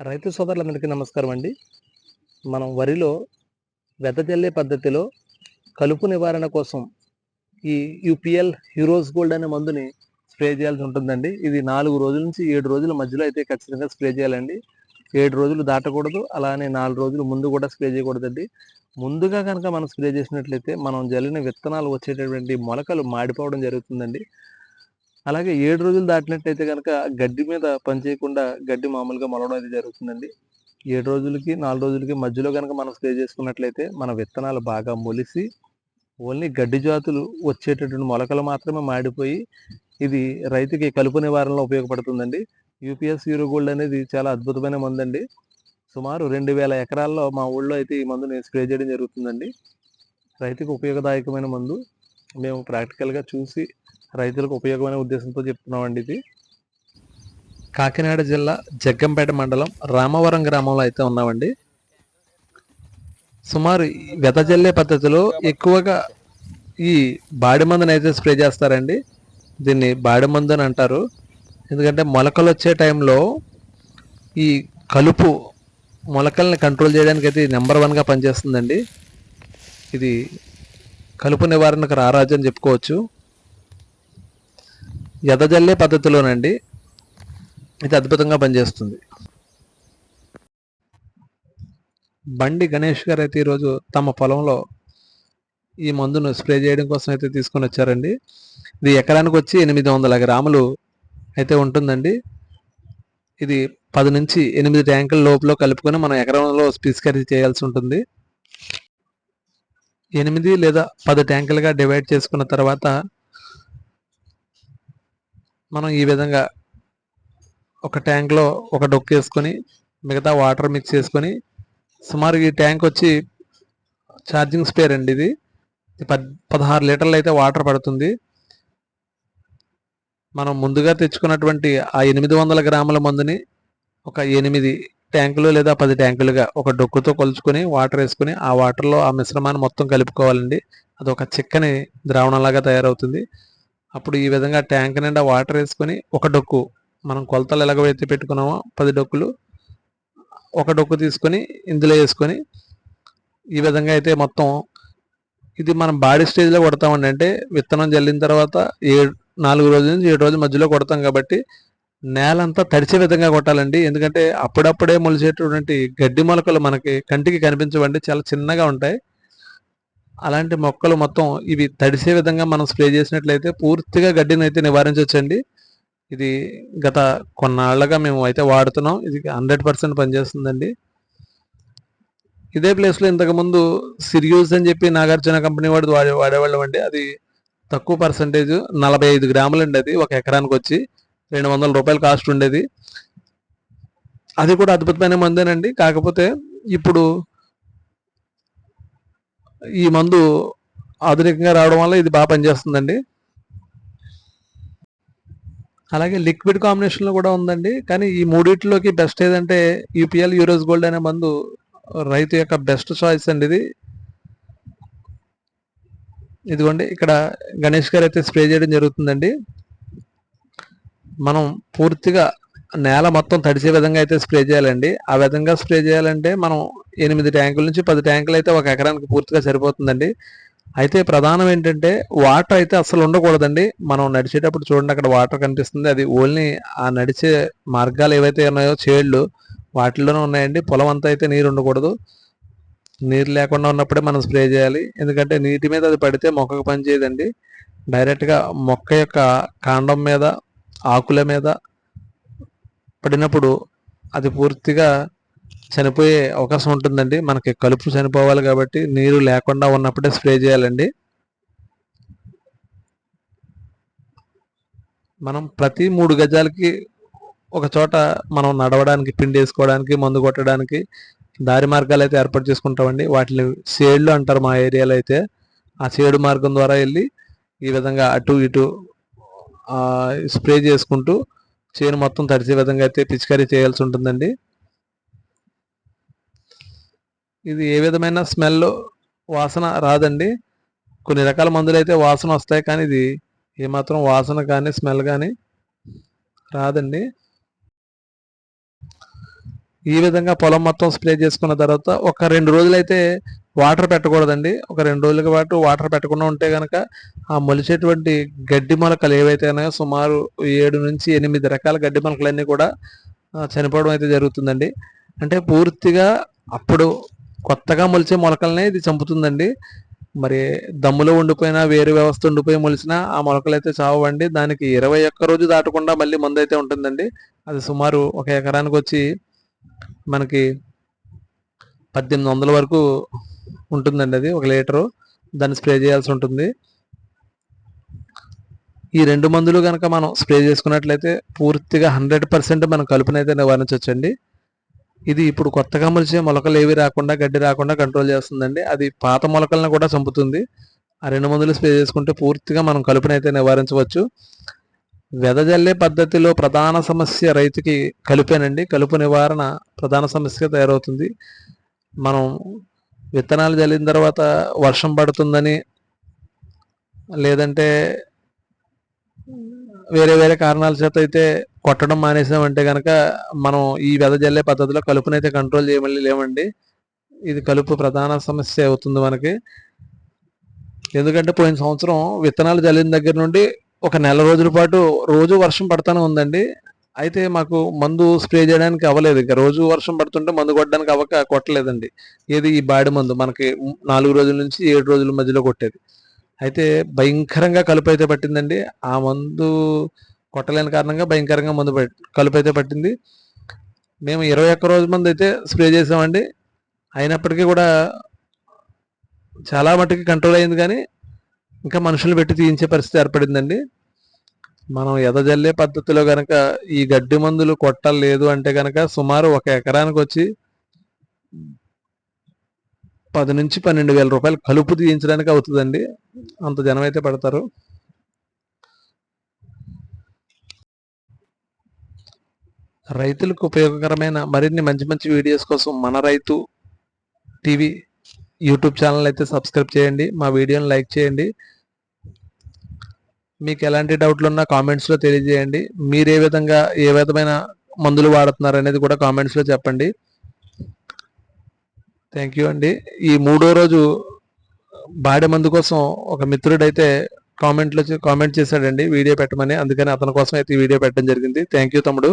రైతు సోదరులందరికీ నమస్కారం అండి. మనం వరిలో వెదజల్లే పద్ధతిలో కలుపు నివారణ కోసం ఈ యూపీఎల్ హీరోస్ గోల్డ్ అనే మందుని స్ప్రే చేయాల్సి ఉంటుందండి. ఇది నాలుగు రోజుల నుంచి ఏడు రోజుల మధ్యలో అయితే ఖచ్చితంగా స్ప్రే చేయాలండి. ఏడు రోజులు దాటకూడదు అలానే నాలుగు రోజులు ముందు కూడా స్ప్రే చేయకూడదండి. ముందుగా కనుక మనం స్ప్రే చేసినట్లయితే మనం జల్లిన విత్తనాలు వచ్చేటటువంటి మొలకలు మాడిపోవడం జరుగుతుందండి. అలాగే ఏడు రోజులు దాటినట్టయితే కనుక గడ్డి మీద పనిచేయకుండా గడ్డి మామూలుగా మొలవడం అయితే జరుగుతుందండి. ఏడు రోజులకి నాలుగు రోజులకి మధ్యలో కనుక మనం స్ప్రే చేసుకున్నట్లయితే మన విత్తనాలు బాగా మొలిసి ఓన్లీ గడ్డి జాతులు వచ్చేటటువంటి మొలకలు మాత్రమే మాడిపోయి ఇది రైతుకి కలుపు నివారణలో ఉపయోగపడుతుందండి. యూపీఎస్ యూరో గోల్డ్ అనేది చాలా అద్భుతమైన మందు అండి సుమారు రెండు వేల ఎకరాల్లో మా ఊళ్ళో అయితే ఈ మందుని స్ప్రే చేయడం జరుగుతుందండి. రైతుకు ఉపయోగదాయకమైన మందు. మేము ప్రాక్టికల్గా చూసి రైతులకు ఉపయోగమైన ఉద్దేశంతో చెప్తున్నామండి ఇది. కాకినాడ జిల్లా జగ్గంపేట మండలం రామవరం గ్రామంలో అయితే ఉన్నామండి. సుమారు వెదజల్లే పద్ధతిలో ఎక్కువగా ఈ బాడి మందుని అయితే స్ప్రే చేస్తారండి. దీన్ని బాడి మందు అని అంటారు. ఎందుకంటే మొలకలు వచ్చే టైంలో ఈ కలుపు మొలకల్ని కంట్రోల్ చేయడానికి అయితే నెంబర్ వన్గా పనిచేస్తుందండి. ఇది కలుపు నివారణకు రారాజు అని చెప్పుకోవచ్చు. ఎదజల్లే పద్ధతిలోనండి ఇది అద్భుతంగా పనిచేస్తుంది. బండి గణేష్ గారు అయితే ఈరోజు తమ పొలంలో ఈ మందును స్ప్రే చేయడం కోసం అయితే తీసుకొని వచ్చారండి. ఇది ఎకరానికి వచ్చి ఎనిమిది వందల గ్రాములు అయితే ఉంటుందండి. ఇది పది నుంచి ఎనిమిది ట్యాంకుల లోపల కలుపుకొని మనం ఎకరంలో పిచికారీ చేయాల్సి ఉంటుంది. ఎనిమిది లేదా పది ట్యాంకులుగా డివైడ్ చేసుకున్న తర్వాత మనం ఈ విధంగా ఒక ట్యాంక్లో ఒక డొక్కు వేసుకొని మిగతా వాటర్ మిక్స్ చేసుకొని సుమారు ఈ ట్యాంక్ వచ్చి ఛార్జింగ్ స్పేర్ అండి ఇది. పద్ పదహారు లీటర్లు అయితే వాటర్ పడుతుంది. మనం ముందుగా తెచ్చుకున్నటువంటి ఆ ఎనిమిది వందల గ్రాముల మందుని ఒక ఎనిమిది ట్యాంకులు లేదా పది ట్యాంకులుగా ఒక డొక్కుతో కొలుచుకొని వాటర్ వేసుకొని ఆ వాటర్లో ఆ మిశ్రమాన్ని మొత్తం కలుపుకోవాలండి. అది ఒక చిక్కని ద్రావణంలాగా తయారవుతుంది. అప్పుడు ఈ విధంగా ట్యాంక్ నిండా వాటర్ వేసుకొని ఒక డొక్కు మనం కొలతలు ఎలాగైతే పెట్టుకున్నామో పది డొక్కులు ఒక డొక్కు తీసుకొని ఇందులో వేసుకొని ఈ విధంగా అయితే మొత్తం ఇది మనం బాడీ స్టేజ్లో కొడతామండి. అంటే విత్తనం జల్లిన తర్వాత ఏడు నాలుగు రోజుల నుంచి ఏడు రోజుల మధ్యలో కొడతాం కాబట్టి నేలంతా తడిచే విధంగా కొట్టాలండి. ఎందుకంటే అప్పుడప్పుడే మొలిచేటటువంటి గడ్డి మొలకలు మనకి కంటికి కనిపించవండి. చాలా చిన్నగా ఉంటాయి. అలాంటి మొక్కలు మొత్తం ఇవి తడిసే విధంగా మనం స్ప్రే చేసినట్లయితే పూర్తిగా గడ్డిని అయితే నివారించవచ్చండి. ఇది గత కొన్నాళ్ళగా మేము అయితే వాడుతున్నాం. ఇది హండ్రెడ్ పర్సెంట్ పనిచేస్తుందండి. ఇదే ప్లేస్లో ఇంతకుముందు సిరియూస్ అని చెప్పి నాగార్జున కంపెనీ వాడు వాడే వాడేవాళ్ళం అండి. అది తక్కువ పర్సంటేజ్ నలభై ఐదు గ్రాములండి అది. ఒక ఎకరానికి వచ్చి రెండు వందల రూపాయలు కాస్ట్ ఉండేది. అది కూడా అద్భుతమైన మందేనండి. కాకపోతే ఇప్పుడు ఈ మందు ఆధునికంగా రావడం వల్ల ఇది బాగా పనిచేస్తుందండి. అలాగే లిక్విడ్ కాంబినేషన్లో కూడా ఉందండి. కానీ ఈ మూడిట్లోకి బెస్ట్ ఏదంటే యూపీఎల్ యూరోస్ గోల్డ్ అనే మందు రైతు యొక్క బెస్ట్ చాయిస్ అండి ఇది. ఇదిగోండి ఇక్కడ గణేష్ గారు అయితే స్ప్రే చేయడం జరుగుతుందండి. మనం పూర్తిగా నేల మొత్తం తడిసే విధంగా అయితే స్ప్రే చేయాలండి. ఆ విధంగా స్ప్రే చేయాలంటే మనం ఎనిమిది ట్యాంకుల నుంచి పది ట్యాంకులు అయితే ఒక ఎకరానికి పూర్తిగా సరిపోతుందండి. అయితే ప్రధానం ఏంటంటే వాటర్ అయితే అసలు ఉండకూడదండి. మనం నడిచేటప్పుడు చూడండి అక్కడ వాటర్ కనిపిస్తుంది. అది ఓన్లీ ఆ నడిచే మార్గాలు ఏవైతే ఉన్నాయో చేళ్ళు వాటిల్లోనే ఉన్నాయండి. పొలం అంతా అయితే నీరు ఉండకూడదు. నీరు లేకుండా ఉన్నప్పుడే మనం స్ప్రే చేయాలి. ఎందుకంటే నీటి మీద అది పడితే మొక్కకు పనిచేయదండి డైరెక్ట్గా మొక్క యొక్క కాండం మీద ఆకుల మీద పడినప్పుడు అది పూర్తిగా చనిపోయే అవకాశం ఉంటుందండి. మనకి కలుపు చనిపోవాలి కాబట్టి నీరు లేకుండా ఉన్నప్పుడే స్ప్రే చేయాలండి. మనం ప్రతి మూడు గజాలకి ఒక చోట మనం నడవడానికి పిండి వేసుకోవడానికి మందు కొట్టడానికి దారి మార్గాలు అయితే ఏర్పాటు చేసుకుంటామండి. వాటిని సేడ్లు అంటారు మా ఏరియాలో అయితే. ఆ సేడు మార్గం ద్వారా వెళ్ళి ఈ విధంగా అటు ఇటు స్ప్రే చేసుకుంటూ చేను మొత్తం తడిసే విధంగా అయితే పిచికారీ చేయాల్సి ఉంటుందండి. ఇది ఏ విధమైన స్మెల్ వాసన రాదండి. కొన్ని రకాల మందులు అయితే వాసన వస్తాయి కానీ ఇది ఏమాత్రం వాసన కానీ స్మెల్ కానీ రాదండి. ఈ విధంగా పొలం మొత్తం స్ప్రే చేసుకున్న తర్వాత ఒక రెండు రోజులైతే వాటర్ పెట్టకూడదండి. ఒక రెండు రోజుల పాటు వాటర్ పెట్టకుండా ఉంటే కనుక ఆ మొలిచేటువంటి గడ్డి మొలకలు ఏవైతే ఉన్నాయో సుమారు ఏడు నుంచి ఎనిమిది రకాల గడ్డి మొలకలన్నీ కూడా చనిపోవడం అయితే జరుగుతుందండి. అంటే పూర్తిగా అప్పుడు కొత్తగా మొలిచే మొలకలనే ఇది చంపుతుందండి. మరి దమ్ములో ఉండిపోయినా వేరు వ్యవస్థ ఉండిపోయి మొలిచినా ఆ మొలకలు అయితే చావండి. దానికి ఇరవై ఒక్క రోజు దాటకుండా మళ్ళీ మందు అయితే ఉంటుందండి. అది సుమారు ఒక ఎకరానికి వచ్చి మనకి పద్దెనిమిది వందల వరకు ఉంటుందండి అది ఒక లీటరు. దాన్ని స్ప్రే చేయాల్సి ఉంటుంది. ఈ రెండు మందులు కనుక మనం స్ప్రే చేసుకున్నట్లయితే పూర్తిగా హండ్రెడ్ పర్సెంట్ మనం కలుపునైతే నివారించవచ్చండి. ఇది ఇప్పుడు కొత్తగా మొలిచే మొలకలు ఏవి రాకుండా గడ్డి రాకుండా కంట్రోల్ చేస్తుందండి. అది పాత మొలకలను కూడా చంపుతుంది. ఆ రెండు మందులు స్ప్రే చేసుకుంటే పూర్తిగా మనం కలుపునైతే నివారించవచ్చు. వెదజల్లే పద్ధతిలో ప్రధాన సమస్య రైతుకి కలుపేనండి. కలుపు నివారణ ప్రధాన సమస్య తయారవుతుంది. మనం విత్తనాలు జల్లిన తర్వాత వర్షం పడుతుందని లేదంటే వేరే వేరే కారణాల చేత అయితే కొట్టడం మానేసామంటే కనుక మనం ఈ వెదజల్లే పద్ధతిలో కలుపునైతే కంట్రోల్ చేయమని లేమండి. ఇది కలుపు ప్రధాన సమస్య అవుతుంది మనకి. ఎందుకంటే పోయిన సంవత్సరం విత్తనాలు జల్లిన దగ్గర నుండి ఒక నెల రోజుల పాటు రోజు వర్షం పడతానే ఉందండి. అయితే మాకు మందు స్ప్రే చేయడానికి అవ్వలేదు. ఇంకా రోజు వర్షం పడుతుంటే మందు కొట్టడానికి అవ్వక కొట్టలేదండి. ఏది ఈ బాడి మందు? మనకి నాలుగు రోజుల నుంచి ఏడు రోజుల మధ్యలో కొట్టేది. అయితే భయంకరంగా కలుపు అయితే పట్టిందండి. ఆ మందు కొట్టలేని కారణంగా భయంకరంగా మందు కలుపు అయితే పట్టింది. మేము ఇరవై ఒక్క రోజు మంది అయితే స్ప్రే చేసామండి. అయినప్పటికీ కూడా చాలా మట్టుకు కంట్రోల్ అయింది కానీ ఇంకా మనుషులు పెట్టి తీయించే పరిస్థితి ఏర్పడిందండి. మనం ఎదజల్లే పద్ధతిలో గనక ఈ గడ్డి మందులు కొట్టలేదు అంటే గనక సుమారు ఒక ఎకరానికి వచ్చి పది నుంచి పన్నెండు వేల రూపాయలు కలుపు తీయించడానికి అవుతుందండి. అంత జనం అయితే పడతారు. రైతులకు ఉపయోగకరమైన మరిన్ని మంచి మంచి వీడియోస్ కోసం మన రైతు టీవీ యూట్యూబ్ ఛానల్ అయితే సబ్స్క్రైబ్ చేయండి. మా వీడియోని లైక్ చేయండి. మీకు ఎలాంటి డౌట్లు ఉన్నా కామెంట్స్లో తెలియజేయండి. మీరు ఏ విధంగా ఏ విధమైన మందులు వాడుతున్నారు అనేది కూడా కామెంట్స్లో చెప్పండి. థ్యాంక్ యూ అండి. ఈ మూడో రోజు బాడె మందు కోసం ఒక మిత్రుడైతే కామెంట్లో కామెంట్ చేశాడండి. వీడియో పెట్టమని. అందుకని అతని కోసం అయితే వీడియో పెట్టడం జరిగింది. థ్యాంక్ యూ తమ్ముడు.